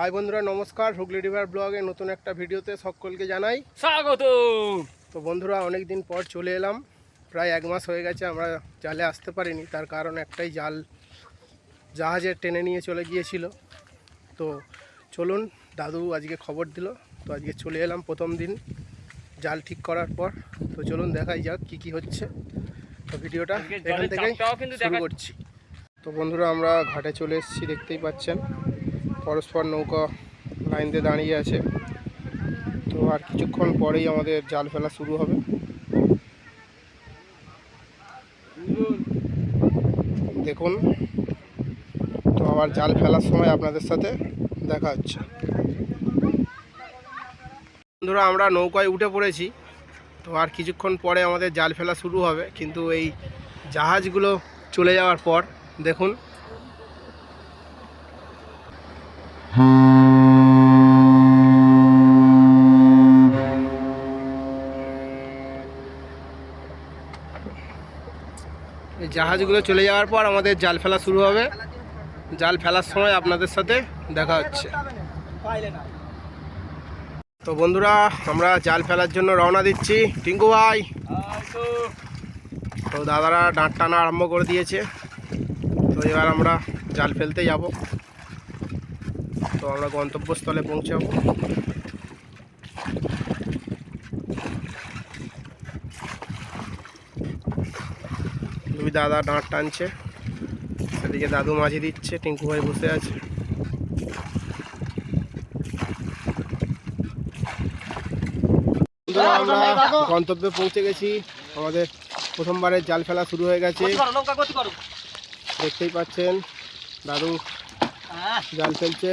High বন্ধুরা নমস্কার। Hooghly river ব্লগে নতুন একটা ভিডিওতে সকলকে জানাই। স্বাগত। তো বন্ধুরা অনেক দিন পর চলে এলাম। প্রায় এক মাস হয়ে গেছে আমরা জালে আসতে পারিনি। তার কারণ একটাই জাল জাহাজে টেনে নিয়ে চলে গিয়েছিল। তো চলুন দাদু আজকে খবর দিল। তো আজকে চলে এলাম প্রথম দিন জাল ঠিক করার পর। তো চলুন দেখাই যাক কি কি হচ্ছে। তো ভিডিওটা এখান থেকেই শুরু করছি। তো বন্ধুরা আমরা ঘাটে চলে এসেছি দেখতেই পাচ্ছেন। পরস্পর নৌকা লাইন দিয়ে দাঁড়িয়ে আছে। তো আর কিছুক্ষণ পরেই আমাদের জাল ফেলা শুরু হবে। দেখুন, তো আবার জাল ফেলার সময় আপনাদের সাথে দেখা হচ্ছে। বন্ধুরা, আমরা নৌকায় উঠে পড়েছি। তো আর কিছুক্ষণ পরে আমাদের জাল ফেলা শুরু হবে। কিন্তু এই জাহাজগুলো চলে যাওয়ার পর, দেখুন জাহাজগুলো চলে যাওয়ার পর আমাদের জাল ফেলা শুরু হবে। জাল ফেলার সময় আপনাদের সাথে দেখা হচ্ছে। তো বন্ধুরা, আমরা জাল ফেলার জন্য রওনা দিচ্ছি। টিঙ্কু ভাই, তো দাদারা ডাঁট টানা আরম্ভ করে দিয়েছে। তো এবার আমরা জাল ফেলতে যাব। তো আমরা গন্তব্যস্থলে পৌঁছাবো। দুই দাদা ডাঁট টানছে। সেদিকে দাদু মাঝি দিচ্ছে টিঙ্কু ভাই বসে আছে। আমরা গন্তব্যে পৌঁছে গেছি। আমাদের প্রথমবারের জাল ফেলা শুরু হয়ে গেছে। দেখতেই পাচ্ছেন দাদু জাল ফেলছে।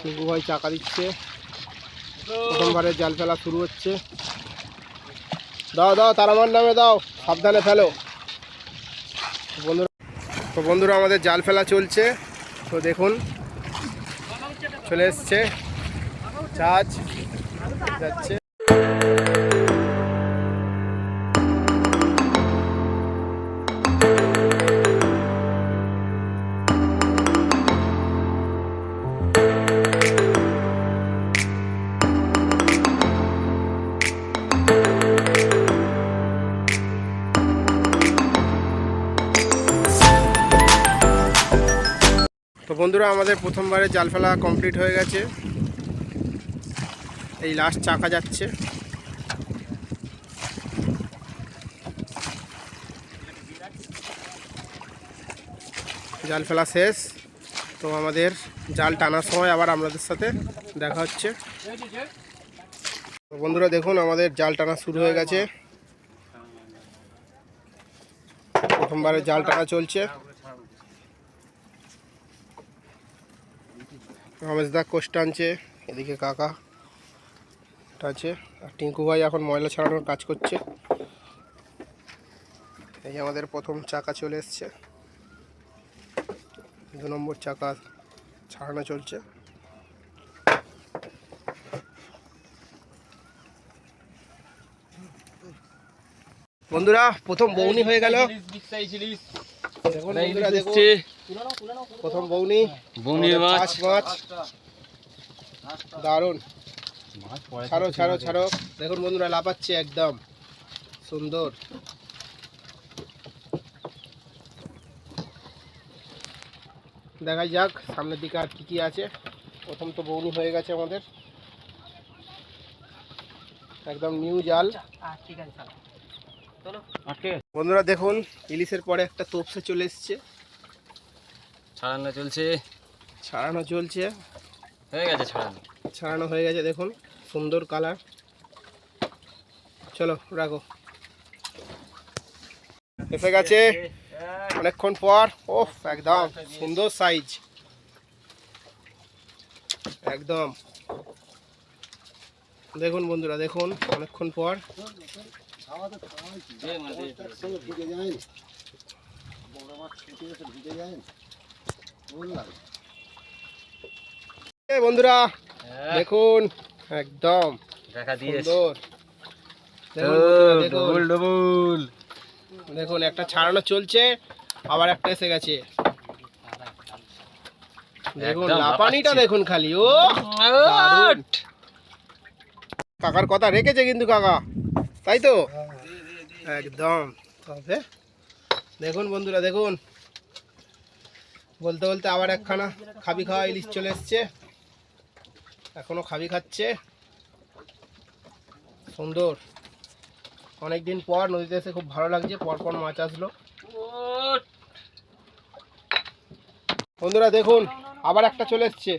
টিঙ্কু ভাই চাকা দিচ্ছে। প্রথমবারের জাল ফেলা শুরু হচ্ছে। দাও দাও তার আমার নামে দাও। সাবধানে ফেলো। বন্ধুরা তো বন্ধুরা আমাদের জাল ফেলা চলছে। তো দেখুন, চলে এসছে। চাচ যাচ্ছে। বন্ধুরা, আমাদের প্রথমবারে জাল ফেলা কমপ্লিট হয়ে গেছে। এই লাস্ট চাকা যাচ্ছে। জাল ফেলা শেষ। তো আমাদের জাল টানার সময় আবার আপনাদের সাথে দেখা হচ্ছে। বন্ধুরা, দেখুন, আমাদের জাল টানা শুরু হয়ে গেছে। প্রথমবারে জাল টানা চলছে। রমেশদা কোষ টানছে এদিকে কাকা টানছে আর টিঙ্কু ভাই এখন ময়লা ছাড়ানোর কাজ করছে। এই যে আমাদের প্রথম চাকা চলে এসছে। দু নম্বর চাকা ছাড়ানো চলছে। বন্ধুরা প্রথম বৌনি হয়ে গেল। দেখুন বন্ধুরা দেখুন। প্রথম বৌনি বৌনির মাছ। মাছ। দারুণ। ছাড়ো ছাড়ো ছাড়ো। দেখুন বন্ধুরা লাপাচ্ছে একদম। সুন্দর। দেখা যাক সামনের দিকে আর কি কি আছে। প্রথম তো বৌনি হয়ে গেছে আমাদের। একদম নিউ জাল। বন্ধুরা দেখুন ইলিশের পরে একটা তোপসে চলে এসছে। ছাড়ানো চলছে। ছাড়ানো চলছে। হয়ে গেছে ছাড়ানো। ছাড়ানো হয়ে গেছে দেখুন সুন্দর কালার। চলো রাখো। এসে গেছে। অনেকক্ষণ পর ও একদম সুন্দর সাইজ একদম। দেখুন বন্ধুরা দেখুন অনেকক্ষণ পর। এ বন্ধুরা দেখুন একদম দেখা দিয়ে দেখুন একটা ছাড়ানো চলছে আবার একটা এসে গেছে। দেখুন লাপানিটা দেখুন খালি ও কাকার কথা রেখেছে কিন্তু কাকা তাই তো? একদম। তবে? দেখুন বন্ধুরা দেখুন। বলতে বলতে আবার একখানা খাবি খাওয়া ইলিশ চলে এসছে। এখনও খাবি খাচ্ছে। সুন্দর। অনেকদিন পর নদীতে এসে খুব ভালো লাগছে পর পর মাছ আসলো। বন্ধুরা দেখুন, আবার একটা চলে এসছে।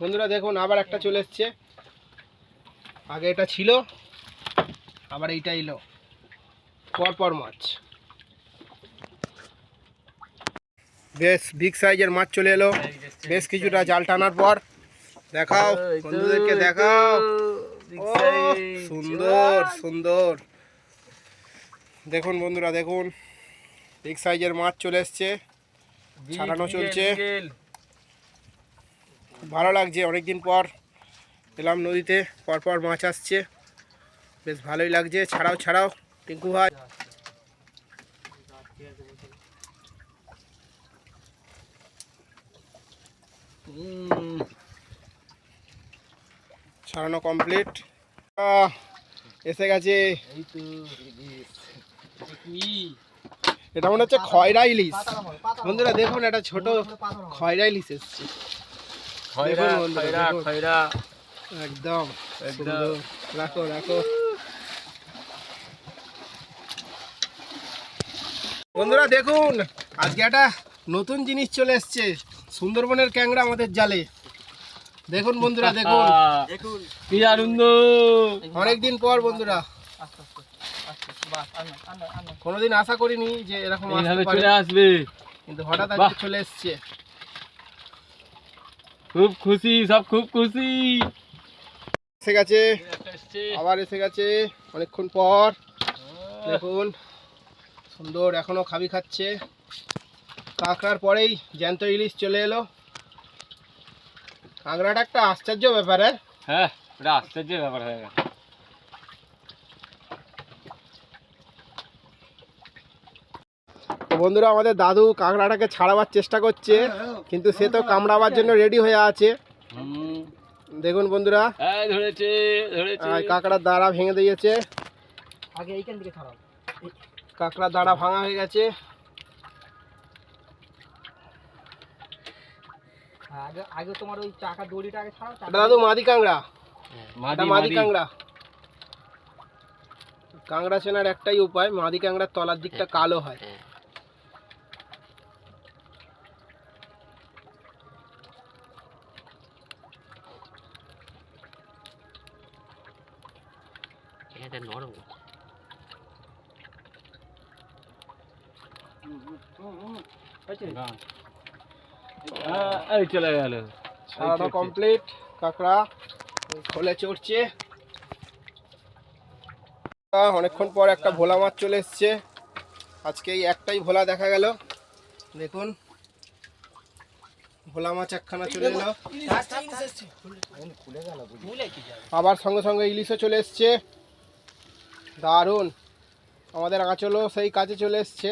বন্ধুরা দেখুন, আবার একটা চলে এসছে। আগে এটা ছিল, আবার এইটা এলো। পর পর মাছ। বেশ বিগ সাইজের মাছ চলে এলো। বেশ কিছুটা জাল টানার পর দেখাও বন্ধুদেরকে দেখাও। ও সুন্দর সুন্দর। দেখুন বন্ধুরা দেখুন। বিগ সাইজের মাছ চলে এসছে। ছাড়ানো চলছে। খুব ভালো লাগছে অনেকদিন পর এলাম নদীতে পরপর মাছ আসছে। বেশ ভালোই লাগছে ছাড়াও ছাড়াও টিঙ্কু ভাই। ছাড়ানো কমপ্লিট এসে গেছে। এটা মনে হচ্ছে খয়রা ইলিশ। বন্ধুরা দেখুন একটা ছোট খয়রা ইলিশ এসছে। একদম। একদম। রাখো রাখো। বন্ধুরা দেখুন আজকে একটা নতুন জিনিস চলে এসছে। সুন্দরবনের ক্যাংড়া আমাদের জালে। দেখুন বন্ধুরা দেখুন। কি আনন্দ। অনেকদিন পর বন্ধুরা। কোনোদিন আশা করিনি যে এরকম চলে আসবে। কিন্তু হঠাৎ আজকে চলে এসছে। খুব খুশি সব খুব খুশি। এসে গেছে। আবার এসে গেছে অনেকক্ষণ পর। দেখুন সুন্দর এখনও খাবি খাচ্ছে। কাঁকড়ার পরেই জ্যান্ত ইলিশ চলে এলো। কাঁকড়াটা একটা আশ্চর্য ব্যাপার হ্যাঁ? হ্যাঁ ওটা আশ্চর্য ব্যাপার হয়ে গেছে। বন্ধুরা আমাদের দাদু কাঁকড়াটাকে ছাড়াবার চেষ্টা করছে কিন্তু সে তো কামড়াবার জন্য রেডি হয়ে আছে। দেখুন বন্ধুরা ধরেছে ধরেছে। কাঁকড়ার দাঁড়া ভেঙে দিয়েছে। আগে এইখান থেকে ছাড়াও। কাঁকড়ার দাঁড়া ভাঙা হয়ে গেছে। আগে আগে তোমার ওই চাকা দড়িটা আগে ছাড়াও এটা দাদু মাদি কাঁকড়া। এটা মাদি মাদি মাদি। কাঁকড়া। কাঁকড়া চেনার একটাই উপায় মাদি কাঁকড়ার তলার দিকটা কালো হয়। হ্যাঁ। আহ, এই চলে গেল। কমপ্লিট কাঁকড়া খোলে চড়ছে। অনেকক্ষণ পর একটা ভোলা মাছ চলে এসছে। আজকে এই একটাই ভোলা দেখা গেল। দেখুন ভোলা মাছ একখানা চলে এলো। আবার সঙ্গে সঙ্গে ইলিশও চলে এসছে। দারুণ। আমাদের আঁচলও সেই কাজে চলে এসছে।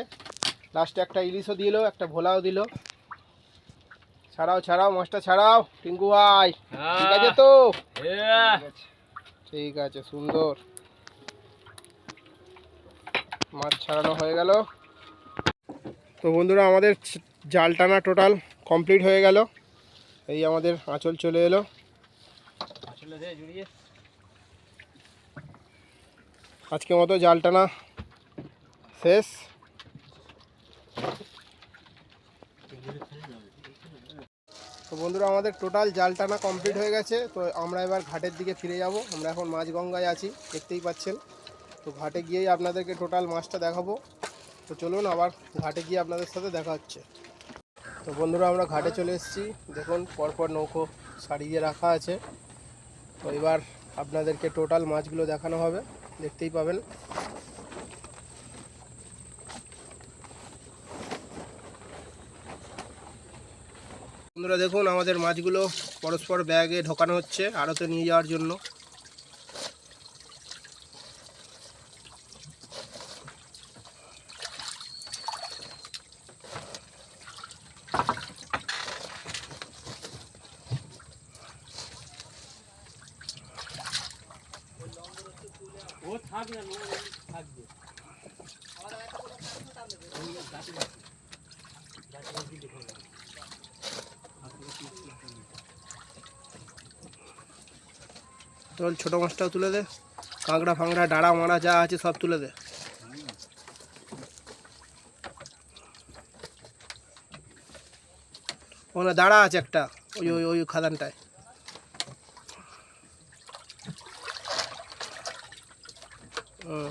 লাস্টে একটা ইলিশও দিল একটা ভোলাও দিল। ছাড়াও ছাড়াও মাছটা ছাড়াও। টিঙ্কু ভাই ঠিক আছে তো? হ্যাঁ। ঠিক আছে। সুন্দর। মাছ ছাড়ানো হয়ে গেল। তো বন্ধুরা আমাদের জাল টানা টোটাল কমপ্লিট হয়ে গেল। এই আমাদের আঁচল চলে এলো। আজকের মতো জাল টানা শেষ তো বন্ধুরা আমাদের টোটাল জাল টানা কমপ্লিট হয়ে গেছে, তো আমরা এবার ঘাটের দিকে ফিরে যাব। আমরা এখন মাঝগঙ্গায় আছি, দেখতেই পাচ্ছেন। তো ঘাটে গিয়েই আপনাদেরকে টোটাল মাছটা দেখাবো। তো চলুন আবার ঘাটে গিয়ে আপনাদের সাথে দেখা হচ্ছে। তো বন্ধুরা, আমরা ঘাটে চলে এসেছি। দেখুন, পরপর নৌকো সারিয়ে রাখা আছে। তো এবার আপনাদেরকে টোটাল মাছগুলো দেখানো হবে। দেখতেই পাবেন। বন্ধুরা দেখুন আমাদের মাছগুলো পরস্পর ব্যাগে ঢোকানো হচ্ছে আড়তে নিয়ে যাওয়ার জন্য। থাকবে তোর ছোট মাছটাও তুলে দে। কাঁকড়া ফাংড়া ডাড়া মারা যা আছে সব তুলে দে। ওখানে দাঁড়া আছে একটা, ওই ওই ওই খাদানটায়। হুম।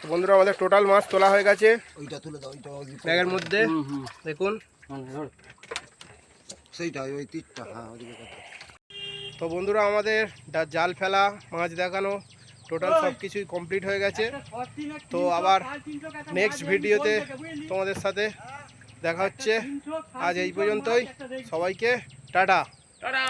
তো বন্ধুরা আমাদের টোটাল মাছ তোলা হয়ে গেছে। ওইটা তুলে দাও ওইটা ব্যাগের মধ্যে দেখুন। সেইটা ওই তীরটা হ্যাঁ ওইদিকে তো বন্ধুরা আমাদের জাল ফেলা মাছ দেখানো টোটাল সব কিছুই কমপ্লিট হয়ে গেছে। তো আবার নেক্সট ভিডিওতে তোমাদের সাথে দেখা হচ্ছে। আজ এই পর্যন্তই। সবাইকে টাটা। টাটা।